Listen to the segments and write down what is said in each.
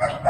That's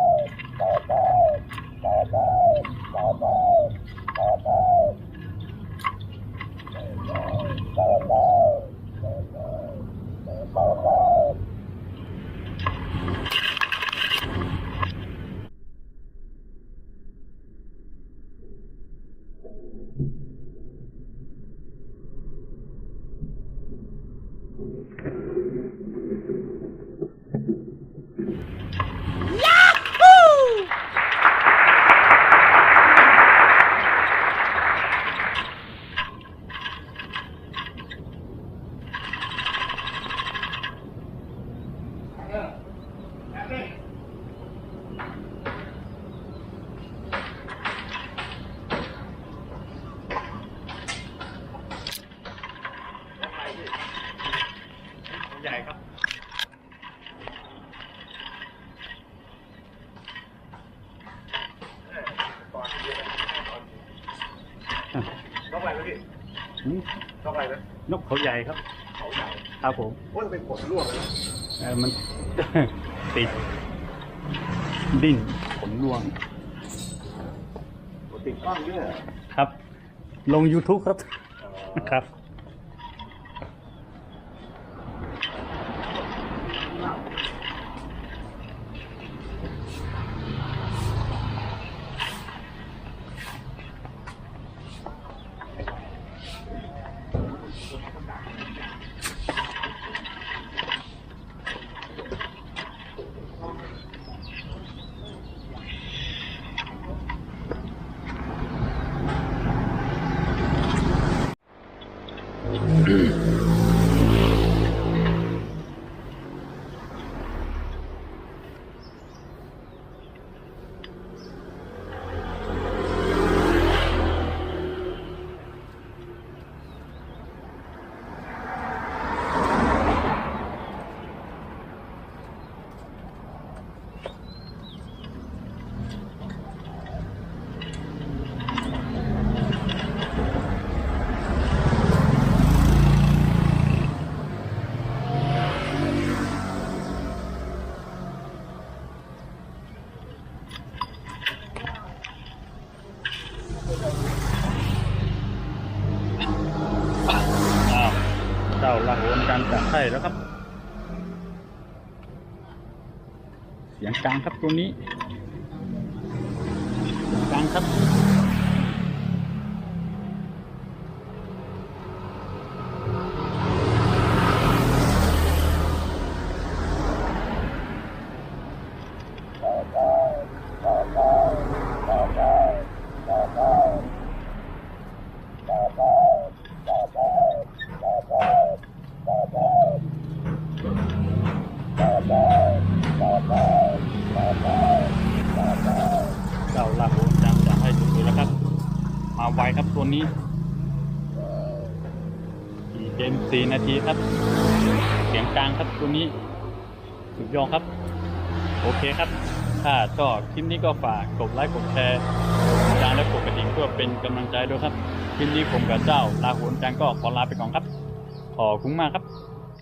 ใหญ่ครับ นก อะไรนะพี่หืมนกอะไรนะนกเขาใหญ่ครับ เขาใหญ่ครับผมโอ้ยเป็นขนร่วงเลยนะเออมัน ติด ดิ้นขนรวงโอ้ติดกล้องด้วยเหรอครับ ลง YouTube ครับ ครับ อ้าว เจ้า ละโหนการจับไข่แล้วครับ เสียงกลางครับตรงนี้กลางครับ เจ้าลาโหนจำจะให้สุดๆแล้วครับ มาไวครับตัวนี้สี่เกมสี่นาทีครับ เสียงกลางครับตัวนี้ สุดยอดครับ โอเคครับ ถ้าชอบคลิปนี้ก็ฝากกดไลค์กดแชร์จานและกดกระดิ่งเพื่อเป็นกำลังใจด้วยครับคลิปนี้ผมกับเจ้าลาโหนจังก็ขอลาไปก่อนครับ ขอบคุณมากครับ